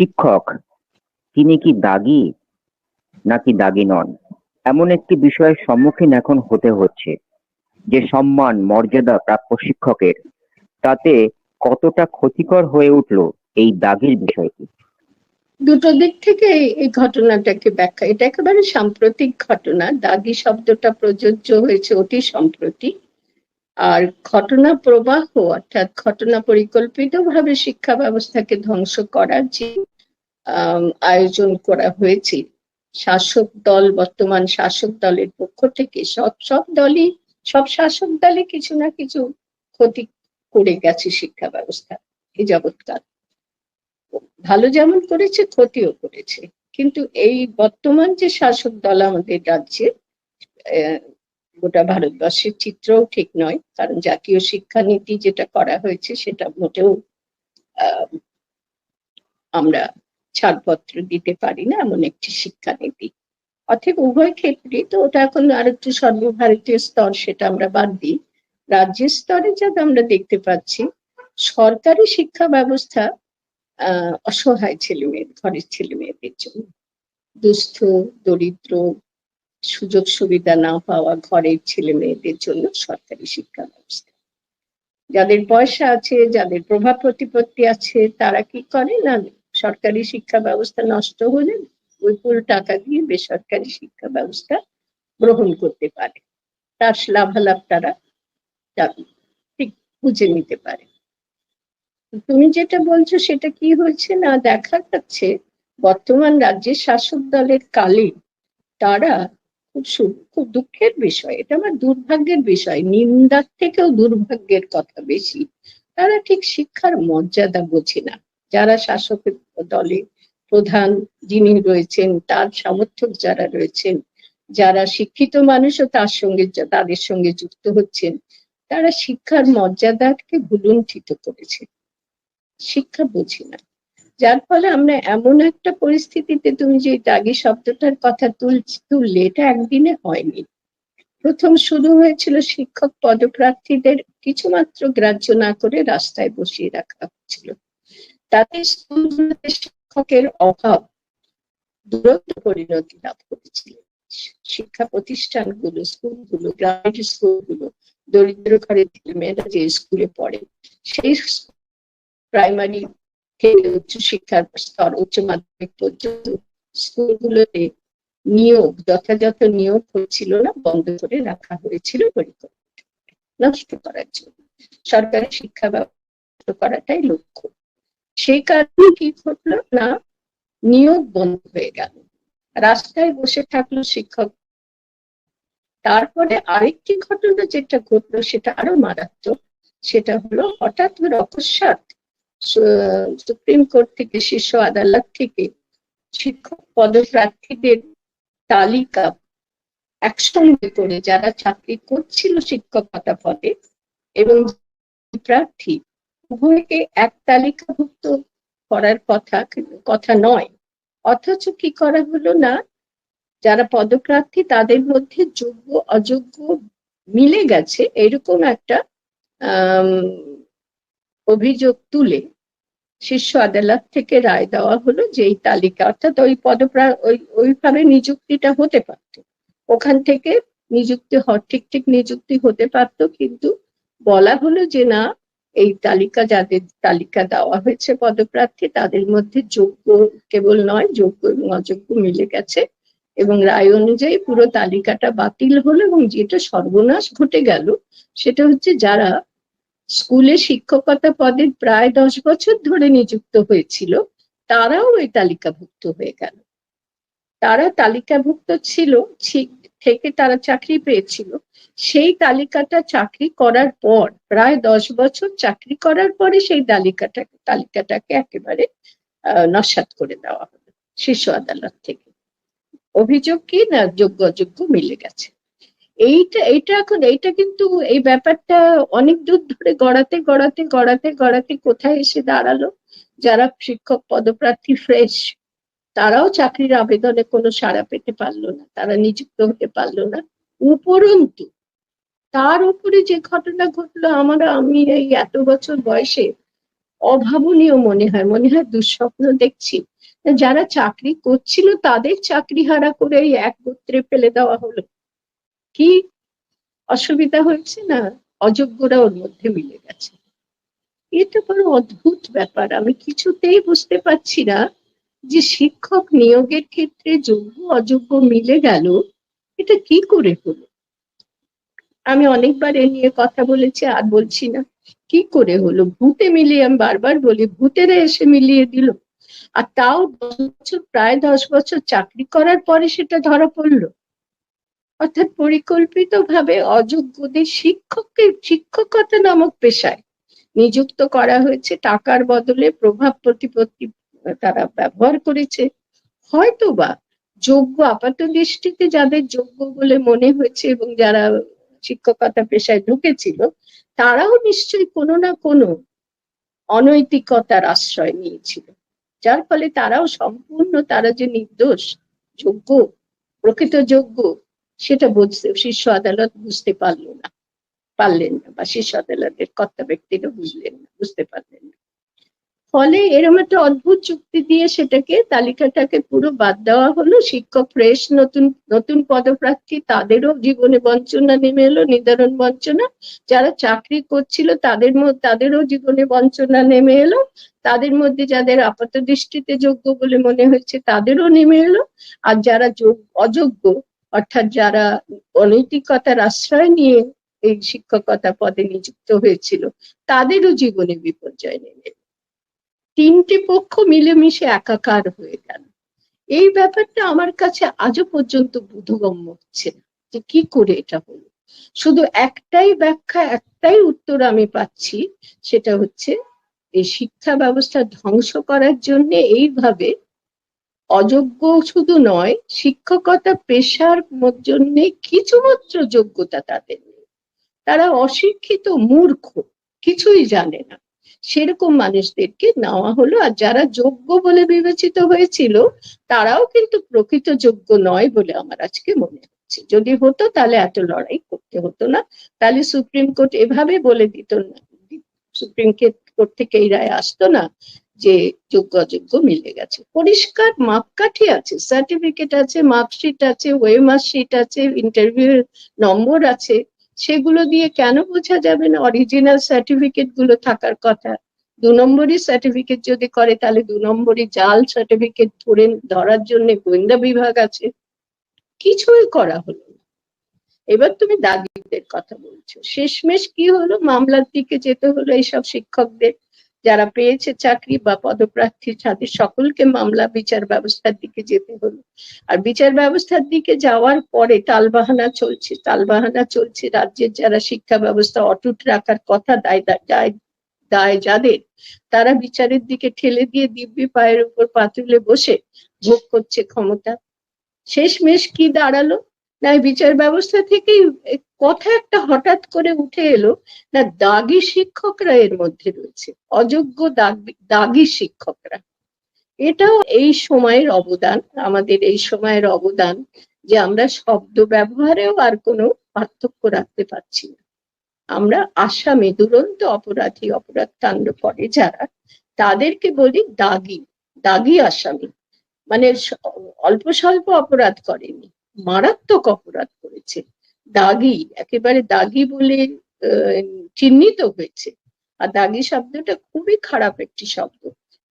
শিক্ষক, তিনি কি দাগি নাকি দাগি নন? এমন একটি বিষয়ের সম্মুখীন এখন হতে হচ্ছে, যে সম্মান, মর্যাদা প্রাপ্য শিক্ষকের, তাতে কতটা ক্ষতিকর হয়ে উঠল এই দাগের বিষয়টি? দুটো দিক থেকে এই- ঘটনাটাকে ব্যাখ্যা, এটা একেবারে সাম্প্রতিক ঘটনা, দাগি শব্দটা প্রযোজ্য হয়েছে অতি সম্প্রতি, আর ঘটনা প্রবাহ অর্থাৎ ঘটনা পরিকল্পিত ভাবে শিক্ষা ব্যবস্থাকে ধ্বংস করার যে আয়োজন করা হয়েছে। শাসক দল, বর্তমান শাসক দলের পক্ষ থেকে সব সব দলই, সব শাসক দলই কিছু না কিছু ক্ষতি করে গেছে শিক্ষা ব্যবস্থা এই যাবৎকাল ভালো যেমন করেছে, ক্ষতিও করেছে। কিন্তু এই বর্তমান যে শাসক দল আমাদের রাজ্যে গোটা ভারতবর্ষের চিত্রও ঠিক নয়। কারণ জাতীয় শিক্ষানীতি যেটা করা হয়েছে, সেটা মোটেও আমরা ছাড়পত্র দিতে পারি না, এমন একটি শিক্ষানীতি। অতএব উভয় ক্ষেত্রে তো ওটা এখন আর একটু সর্বভারতীয় স্তর, সেটা আমরা বাদ দিই। রাজ্যের স্তরে যা আমরা দেখতে পাচ্ছি, সরকারি শিক্ষা ব্যবস্থা, আহ, অসহায় ছেলে মেয়ে ঘরের ছেলে মেয়েদের জন্য। দুস্থ, দরিদ্র, সুযোগ সুবিধা না পাওয়া ঘরের ছেলে মেয়েদের জন্য সরকারি শিক্ষা ব্যবস্থা। যাদের পয়সা আছে, যাদের প্রভাব প্রতিপত্তি আছে, তারা কি করে না সরকারি শিক্ষা ব্যবস্থা নষ্ট হলে বিপুল টাকা দিয়ে বেসরকারি শিক্ষা ব্যবস্থা গ্রহণ করতে পারে। তার লাভালাভ তারা ঠিক বুঝে নিতে পারে। তুমি যেটা বলছো সেটা কি হয়েছে না দেখা যাচ্ছে, বর্তমান রাজ্যের শাসক দলের কালে তারা খুব খুব দুঃখের বিষয়। এটা আমার দুর্ভাগ্যের বিষয়, নিন্দার থেকেও দুর্ভাগ্যের কথা বেশি। তারা ঠিক শিক্ষার মর্যাদা বোঝে না। যারা শাসক দলে প্রধান যিনি রয়েছেন, তার সমর্থক যারা রয়েছেন, যারা শিক্ষিত মানুষও তার সঙ্গে তাদের সঙ্গে যুক্ত হচ্ছেন, তারা শিক্ষার মর্যাদাকে ভুলুণ্ঠিত করেছে। শিক্ষা বুঝি না। যার ফলে আমরা এমন একটা পরিস্থিতিতে তুমি যে দাগি শব্দটার কথা তুল, তুললে, এটা একদিনে হয়নি। প্রথম শুরু হয়েছিল শিক্ষক পদপ্রার্থীদের কিছুমাত্র গ্রাহ্য না করে রাস্তায় বসিয়ে রাখা হচ্ছিল। তাতে স্কুলগুলোতে শিক্ষকের অভাব দূরত্ব পরিণতি লাভ করেছিল। শিক্ষা প্রতিষ্ঠানগুলো, স্কুলগুলো, গ্রামের স্কুলগুলো, দরিদ্র ঘরের ছেলেমেয়েরা যে স্কুলে পড়ে, সেই প্রাইমারি থেকে উচ্চ শিক্ষার স্তর, উচ্চ মাধ্যমিক পর্যন্ত স্কুলগুলোতে নিয়োগ, যথাযথ নিয়োগ হচ্ছিল না, বন্ধ করে রাখা হয়েছিল পরিকল্পিত নষ্ট করার জন্য সরকারি শিক্ষা ব্যবস্থা করাটাই লক্ষ্য। সেই কারণে কি ঘটলো না? নিয়োগ বন্ধ হয়ে গেল। রাস্তায় বসে থাকল শিক্ষক। তারপরে আরেকটি ঘটনা যেটা ঘটলো সেটা আরও মারাত্মক, সেটা হলো হঠাৎ করে অকস্মাৎ সুপ্রিম কোর্ট থেকে, শীর্ষ আদালত থেকে শিক্ষক পদপ্রার্থীদের তালিকা একসঙ্গে করে যারা চাকরি করছিল শিক্ষকতা পদে এবং প্রার্থী উভয়কে এক তালিকাভুক্ত করার কথা কথা নয়। অথচ কি করা হলো না? যারা পদপ্রার্থী তাদের মধ্যে যোগ্য, অযোগ্য মিলে গেছে, এরকম একটা অভিযোগ তুলে শীর্ষ আদালত থেকে রায় দেওয়া হলো যে এই তালিকা, অর্থাৎ ওই পদপ্রা, ওই, ওইভাবে নিযুক্তিটা হতে পারত। ওখান থেকে নিযুক্তি ঠিক ঠিক নিযুক্তি হতে পারতো, কিন্তু বলা হলো যে না এই তালিকা যাদের তালিকা দেওয়া হয়েছে পদপ্রার্থী, তাদের মধ্যে যোগ্য কেবল নয়, যোগ্য এবং অযোগ্য মিলে গেছে। এবং রায় অনুযায়ী পুরো তালিকাটা বাতিল হলো এবং যেটা সর্বনাশ ঘটে গেল, সেটা হচ্ছে যারা স্কুলে শিক্ষকতা পদে প্রায় দশ বছর ধরে নিযুক্ত হয়েছিল, তারাও ওই তালিকাভুক্ত হয়ে গেল। তারা তালিকাভুক্ত ছিল থেকে তারা চাকরি পেয়েছিল। সেই তালিকাটা চাকরি করার পর, প্রায় দশ বছর চাকরি করার পরে সেই তালিকাটা তালিকাটাকে একেবারে নস্যাৎ করে দেওয়া হলো শীর্ষ আদালত থেকে। অভিযোগ কি? না, যোগ্য অযোগ্য মিলে গেছে। এইটা এইটা এখন, এইটা কিন্তু এই ব্যাপারটা অনেক দূর ধরে গড়াতে গড়াতে গড়াতে গড়াতে কোথায় এসে দাঁড়াল? যারা শিক্ষক পদপ্রার্থী ফ্রেশ তারাও চাকরির আবেদনে কোনো সাড়া পেতে পারল না, তারা নিযুক্ত হতে পারল না। উপরন্তু, তার উপরে যে ঘটনা ঘটলো, আমার, আমি এই এত বছর বয়সে অভাবনীয় মনে হয় মনে হয় দুঃস্বপ্ন দেখছি। যারা চাকরি করছিল, তাদের চাকরি হারা করে এক গোত্রে ফেলে দেওয়া হলো। কি অসুবিধা হয়েছে না অযোগ্যরা ওর মধ্যে মিলে গেছে? এটা বড় অদ্ভুত ব্যাপার, আমি কিছুতেই বুঝতে পারছি না। যে শিক্ষক নিয়োগের ক্ষেত্রে যোগ্য অযোগ্য মিলে গেল, এটা কি করে হলো? আমি অনেকবার এ নিয়ে কথা বলেছি, আর বলছি না, কি করে হলো? ভূতে মিলিয়ে আমি বারবার বলি, ভূতেরা এসে মিলিয়ে দিল। আর তাও দশ বছর, প্রায় দশ বছর চাকরি করার পরে সেটা ধরা পড়ল। অর্থাৎ পরিকল্পিত ভাবে অযোগ্যদের শিক্ষককে, শিক্ষকতা নামক পেশায় নিযুক্ত করা হয়েছে। টাকার বদলে প্রভাব প্রতিপত্তি তারা ব্যবহার করেছে। হয়তো বা যোগ্য আপাত দৃষ্টিতে যাদের যোগ্য বলে মনে হয়েছে এবং যারা শিক্ষকতা পেশায় ঢুকেছিল, তারাও নিশ্চয়ই কোনো না কোনো অনৈতিকতার আশ্রয় নিয়েছিল। যার ফলে তারাও সম্পূর্ণ তারা যে নির্দোষ, যোগ্য, প্রকৃত যোগ্য, সেটা বুঝতে, শীর্ষ আদালত বুঝতে পারল না, পারলেন না বা শীর্ষ আদালতের কর্তা ব্যক্তিরা বুঝলেন না, বুঝতে পারলেন না। ফলে এরকম একটা অদ্ভুত চুক্তি দিয়ে সেটাকে, তালিকাটাকে পুরো বাদ দেওয়া হলো। শিক্ষক ফ্রেশ, নতুন নতুন পদপ্রার্থী, তাদেরও জীবনে বঞ্চনা নেমে এলো, নিদারণ বঞ্চনা। যারা চাকরি করছিল, তাদের তাদেরও জীবনে বঞ্চনা নেমে এলো। তাদের মধ্যে যাদের আপাত দৃষ্টিতে যোগ্য বলে মনে হয়েছে, তাদেরও নেমে এলো। আর যারা অযোগ্য, অর্থাৎ যারা অনৈতিকতার আশ্রয় নিয়ে এই শিক্ষকতা পদে নিযুক্ত হয়েছিল, তাদেরও জীবনে বিপর্যয় নেমে এলো। তিনটি পক্ষ মিলেমিশে একাকার হয়ে গেল। এই ব্যাপারটা আমার কাছে আজও পর্যন্ত বোধগম্য হচ্ছে না যে কি করে এটা হলো। শুধু একটাই ব্যাখ্যা, একটাই উত্তর আমি পাচ্ছি, সেটা হচ্ছে এই শিক্ষা ব্যবস্থা ধ্বংস করার জন্য এইভাবে অযোগ্য শুধু নয়, শিক্ষকতা পেশার জন্য কিছুমাত্র যোগ্যতা তাদের নেই। তারা অশিক্ষিত মূর্খ, কিছুই জানে না। সেরকম মানুষদেরকে নেওয়া হলো। আর যারা যোগ্য বলে বিবেচিত হয়েছিল, তারাও কিন্তু প্রকৃত যোগ্য নয় বলে আমার আজকে মনে হচ্ছে। যদি হতো, তাহলে এত লড়াই করতে হতো না। তাহলে সুপ্রিম কোর্ট এভাবে বলে দিত না। সুপ্রিম কোর্ট থেকে এই রায় আসতো না যে যোগ্য, অযোগ্য মিলে গেছে। পরিষ্কার মাপকাঠি আছে সার্টিফিকেট আছে মার্কশিট আছে ওয়ে মার্কশিট আছে ইন্টারভিউ নম্বর আছে। সেগুলো দিয়ে কেন বোঝা যাবে না? অরিজিনাল সার্টিফিকেটগুলো থাকার কথা। দু নম্বরই সার্টিফিকেট যদি করে, তাহলে দু নম্বরই জাল সার্টিফিকেট ধরে ধরার জন্য গোয়েন্দা বিভাগ আছে। কিছুই করা হলো না। এবার তুমি দাগিদের কথা বলছো। শেষমেশ কি হলো? মামলার দিকে যেতে হলো এইসব শিক্ষকদের। যারা পেয়েছে চাকরি বা পদপ্রার্থী তাদের সকলকে মামলা, বিচার ব্যবস্থার দিকে যেতে হলো। আর বিচার ব্যবস্থার দিকে যাওয়ার পরে তালবাহানা চলছে। তালবাহানা চলছে রাজ্যের যারা শিক্ষা ব্যবস্থা অটুট রাখার কথা, দায় দায় দায় যাদের, তারা বিচারের দিকে ঠেলে দিয়ে দিব্যি পায়ের উপর পাতুলে বসে ভোগ করছে ক্ষমতা। শেষমেশ কি দাঁড়াল? না বিচার ব্যবস্থা থেকেই কথা একটা হঠাৎ করে উঠে এলো, না, দাগি শিক্ষকরা এর মধ্যে রয়েছে, অযোগ্য দাগি শিক্ষকরা। এটাও এই সময়ের অবদান, আমাদের এই সময়ের অবদান যে আমরা শব্দ ব্যবহারেও আর কোনো পার্থক্য রাখতে পারছি না। আমরা আসামে দুরন্ত অপরাধী, অপরাধ কাণ্ড করে যারা, তাদেরকে বলি দাগি দাগি আসামি। মানে অল্প স্বল্প অপরাধ করেনি। মারাত্মক অপরাধ করেছে। দাগি, একেবারে দাগি বলে চিহ্নিত হয়েছে। আর দাগি শব্দটা খুবই খারাপ একটি শব্দ,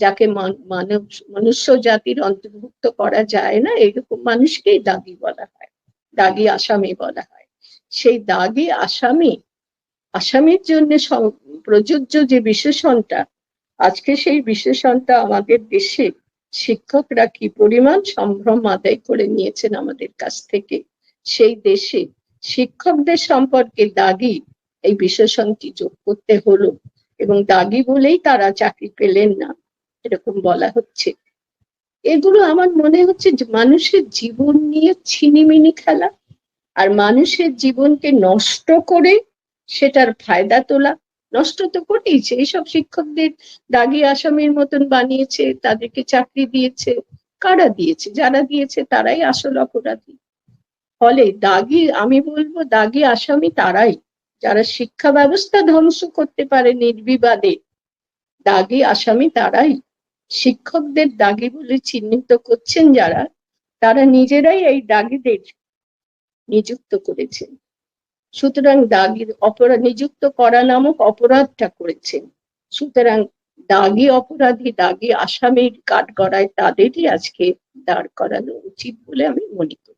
যাকে মানব মনুষ্য জাতির অন্তর্ভুক্ত করা যায় না। এরকম মানুষকেই দাগি বলা হয়, দাগি আসামি বলা হয়। সেই দাগি আসামি, আসামির জন্য প্রযোজ্য যে বিশেষণটা, আজকে সেই বিশেষণটা আমাদের দেশে শিক্ষকরা কি পরিমাণ সম্ভ্রম আদায় করে নিয়েছেন আমাদের কাছ থেকে? সেই দেশে শিক্ষকদের সম্পর্কে দাগি এই বিশেষণটি যোগ করতে হলো এবং দাগি বলেই তারা চাকরি পেলেন না, এরকম বলা হচ্ছে। এগুলো আমার মনে হচ্ছে মানুষের জীবন নিয়ে ছিনিমিনি খেলা, আর মানুষের জীবনকে নষ্ট করে সেটার ফায়দা তোলা নষ্ট তো করেইছে। এইসব শিক্ষকদের দাগি আসামির মতন বানিয়েছে, তাদেরকে চাকরি দিয়েছে। কারা দিয়েছে? যারা দিয়েছে তারাই আসল অপরাধী। ফলে দাগি, আমি বলব দাগি আসামি তারাই। যারা শিক্ষা ব্যবস্থা ধ্বংস করতে পারে নির্বিবাদে, দাগি আসামি তারাই। শিক্ষকদের দাগি বলে চিহ্নিত করছেন যারা, তারা নিজেরাই এই দাগিদের নিযুক্ত করেছেন সুতরাং দাগির অপরাধ, নিযুক্ত করা নামক অপরাধটা করেছেন সুতরাং দাগি অপরাধী, দাগি আসামির কাঠগড়ায় তাদেরই আজকে দাঁড় করানো উচিত বলে আমি মনে করি।